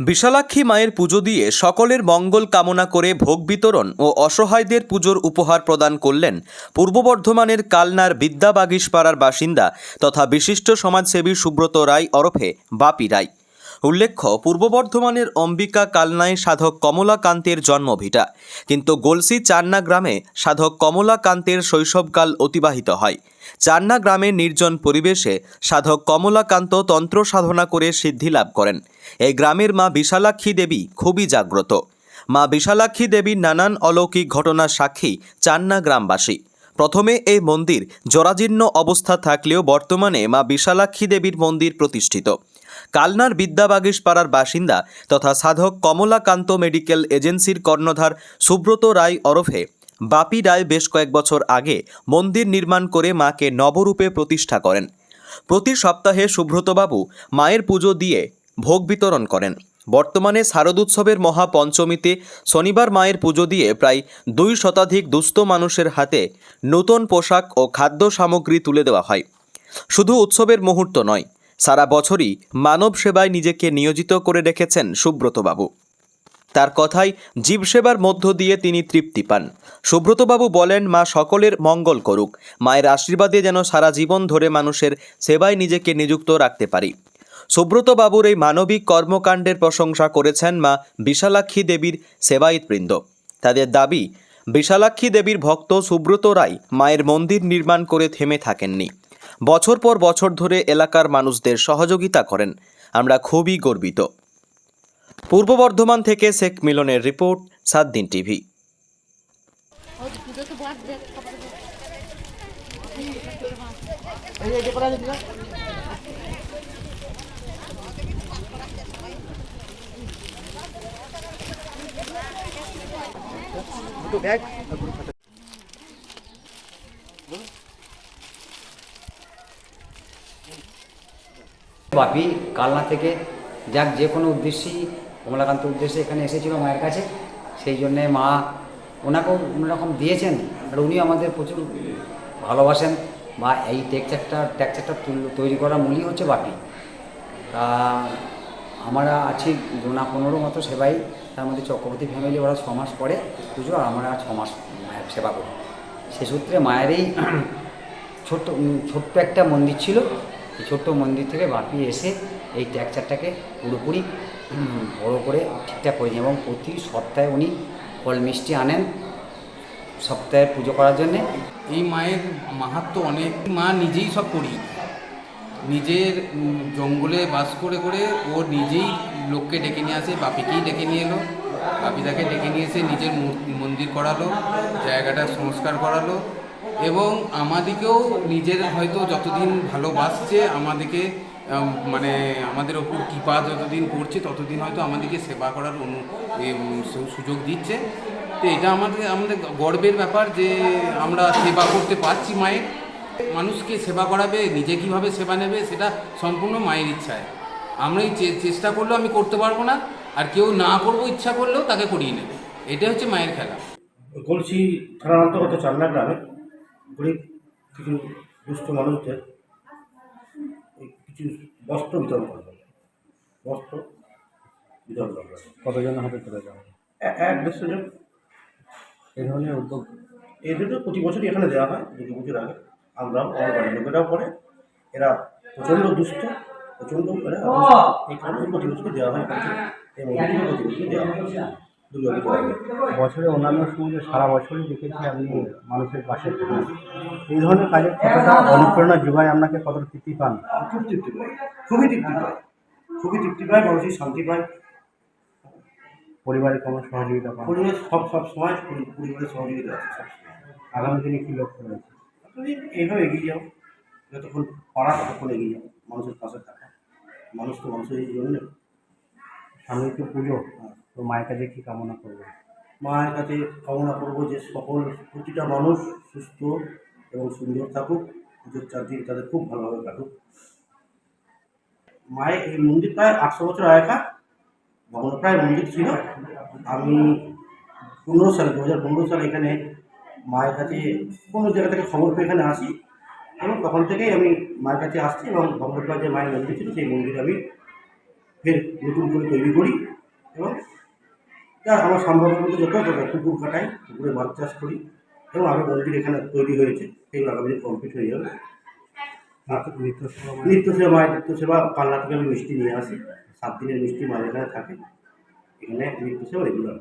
বিশালাক্ষী মায়ের পুজো দিয়ে সকলের মঙ্গল কামনা করে ভোগ বিতরণ ও অসহায়দের পুজোর উপহার প্রদান করলেন পূর্ব বর্ধমানের কালনার বিদ্যাবাগিসপাড়ার বাসিন্দা তথা বিশিষ্ট সমাজসেবী সুব্রত রায় ওরফে বাপি রায়। উল্লেখ্য, পূর্ব বর্ধমানের অম্বিকা কালনায় সাধক কমলাকান্তের জন্মভিটা। কিন্তু গলসি চান্না গ্রামে সাধক কমলাকান্তের শৈশবকাল অতিবাহিত হয়। চান্না গ্রামের নির্জন পরিবেশে সাধক কমলাকান্ত তন্ত্র সাধনা করে সিদ্ধি লাভ করেন। এই গ্রামের মা বিশালাক্ষী দেবী খুবই জাগ্রত। মা বিশালাক্ষী দেবীর নানান অলৌকিক ঘটনার সাক্ষী চান্না গ্রামবাসী। প্রথমে এই মন্দির জরাজীর্ণ অবস্থা থাকলেও বর্তমানে মা বিশালাক্ষী দেবীর মন্দির প্রতিষ্ঠিত। কালনার বিদ্যাবাগিস পাড়ার বাসিন্দা তথা সাধক কমলাকান্ত মেডিকেল এজেন্সির কর্ণধার সুব্রত রায় ওরফে। বাপি রায় বেশ কয়েক বছর আগে মন্দির নির্মাণ করে মাকে নবরূপে প্রতিষ্ঠা করেন। প্রতি সপ্তাহে সুব্রতবাবু মায়ের পুজো দিয়ে ভোগ বিতরণ করেন। বর্তমানে শারদোৎসবের মহাপঞ্চমীতে শনিবার মায়ের পুজো দিয়ে প্রায় দুই শতাধিক দুস্থ মানুষের হাতে নূতন পোশাক ও খাদ্য সামগ্রী তুলে দেওয়া হয়। শুধু উৎসবের মুহূর্ত নয় সারা বছরই মানব সেবায় নিজেকে নিয়োজিত করে রেখেছেন সুব্রতবাবু। তার কথাই জীবসেবার মধ্য দিয়ে তিনি তৃপ্তি পান। সুব্রতবাবু বলেন, মা সকলের মঙ্গল করুক। মায়ের আশীর্বাদে যেন সারা জীবন ধরে মানুষের সেবায় নিজেকে নিযুক্ত রাখতে পারি। সুব্রতবাবুর এই মানবিক কর্মকাণ্ডের প্রশংসা করেছেন মা বিশালাক্ষী দেবীর সেবায়িতবৃন্দ। তাদের দাবি, বিশালাক্ষী দেবীর ভক্ত সুব্রত রায় মায়ের মন্দির নির্মাণ করে থেমে থাকেননি। বছর পর বছর ধরে এলাকার মানুষদের সহযোগিতা করেন। আমরা খুবই গর্বিত। পূর্ব বর্ধমান থেকে শেখ মিলনের রিপোর্ট সাত দিন টিভি বাপি কালনা থেকে যাক, যে কোনো উদ্দেশ্যেই, কমলাকান্ত উদ্দেশ্যে এখানে এসেছিল মায়ের কাছে। সেই জন্যে মা ওনাকেও অন্যরকম দিয়েছেন, আর উনি আমাদের প্রচুর ভালোবাসেন। বা এই টেকচারটা টেকচারটা তৈরি করার মূলই হচ্ছে বাপি তা আমরা আছি দোনা পনেরো মতো সেবাই। তার মধ্যে চক্রবর্তী ফ্যামিলি ওরা ছ মাস পরে পুজো, আর আমরা ছ মাস মায়ের সেবা করি। সে সূত্রে মায়েরই ছোট্ট ছোট্ট একটা মন্দির ছিল। এই ছোট্ট মন্দির থেকে বাপি এসে এই ট্যাকচারটাকে পুরোপুরি বড় করে ঠিকঠাক করেছেন এবং প্রতি সপ্তাহে উনি ফল মিষ্টি আনেন সপ্তাহে পুজো করার জন্যে। এই মায়ের মাহাত্ম অনেক। মা নিজেই সব করি। নিজের জঙ্গলে বাস করে করে ও নিজেই লোককে ডেকে নিয়ে আসে, বাপিকেই ডেকে নিয়ে এলো। বাপিদাকে ডেকে নিয়ে এসে নিজের মন্দির করালো, জায়গাটা সংস্কার করালো। এবং আমাদেরকেও নিজের হয়তো যতদিন ভালোবাসছে, আমাদেরকে মানে আমাদের ওপর কৃপা যতদিন করছে, ততদিন হয়তো আমাদেরকে সেবা করার অনু সুযোগ দিচ্ছে। তো এটা আমাদের আমাদের গর্বের ব্যাপার যে আমরা সেবা করতে পারছি মায়ের। মানুষকে সেবা করাবে, নিজে কীভাবে সেবা নেবে, সেটা সম্পূর্ণ মায়ের ইচ্ছায়। আমরাই চেষ্টা করলেও আমি করতে পারব না, আর কেউ না করব, ইচ্ছা করলেও তাকে করিয়ে নেবে। এটা হচ্ছে মায়ের খেলা। গলসি থানার অন্তর্গত চান্না গ্রামে গরিব কিছু দুষ্ট মানুষদের এই কিছু বস্ত্র বিতরণ করা হবে। বস্ত্র বিতরণ করা হবে। কতজনের হাতে তুলে দেওয়া হবে? এ- এক দেড়শো জন। এই ধরনের উদ্যোগ? এই দুটো প্রতি বছরই এখানে দেওয়া হয় দুর্গা পুজোর আগে। আমরাও আমার বাড়ির লোকেরাও করে। এরা প্রচণ্ড দুষ্ট প্রচণ্ড এরা এই কারণে প্রতি বছরই দেওয়া হয়। মন্দিরে প্রতি বছরই দেওয়া হয়। বছরে অন্যান্য সময় সারা বছরই দেখেছি আপনি মানুষের পাশে। এই ধরনের কাজের কতটা অনুপ্রেরণা যোগায় আপনাকে কতটা তৃপ্তি পান? খুব তৃপ্তি পায় খুবই তৃপ্তি পায় খুবই তৃপ্তি পায় মানসিক শান্তি পায় পরিবারের কোনো সহযোগিতা পান? পরিবার সব সব সময় পরিবারের সহযোগিতা আছে সব আগামী দিনে কী লক্ষ্য রয়েছে? তুমি এইভাবে এগিয়ে যাও যতক্ষণ পারা ততক্ষণ এগিয়ে যাও মানুষের পাশে থাকা। মানুষ তো মানুষের জন্য। সামনে তো পুজো। তো মায়ের কাছে কী কামনা করব মায়ের কাছে কামনা করব যে সকল প্রতিটা মানুষ সুস্থ এবং সুন্দর থাকুক, পুজোর চার দিন তাদের খুব ভালোভাবে কাটুক। মায়ের এই মন্দির প্রায় আটশো বছর আগেকার ভগ্নপ্রায় মন্দির ছিল। আমি পনেরো সালে দু হাজার পনেরো সালে এখানে মায়ের কাছে কোনো জায়গা থেকে খবর পেয়ে এখানে আসি এবং তখন থেকেই আমি মায়ের কাছে আসছি এবং ভগ্নপ্রায় যে মায়ের মন্দির ছিল, সেই মন্দির আমি ফের নতুন করে তৈরি করি এবং যা আমার সম্ভব মতো যত পুকুর কাটাই পুকুরে মাছ চাষ করি এবং আরও মন্দির এখানে তৈরি হয়েছে সেগুলো আগামী দিন কমপ্লিট হয়ে যাবে। নিত্য সেবা মানে? সেবা মায়ের নিত্য সেবা পাল্লা থেকে আমি মিষ্টি নিয়ে আসি। সাত দিনের মিষ্টি মায়ের এখানে থাকে। এখানে নিত্য সেবা রেগুলার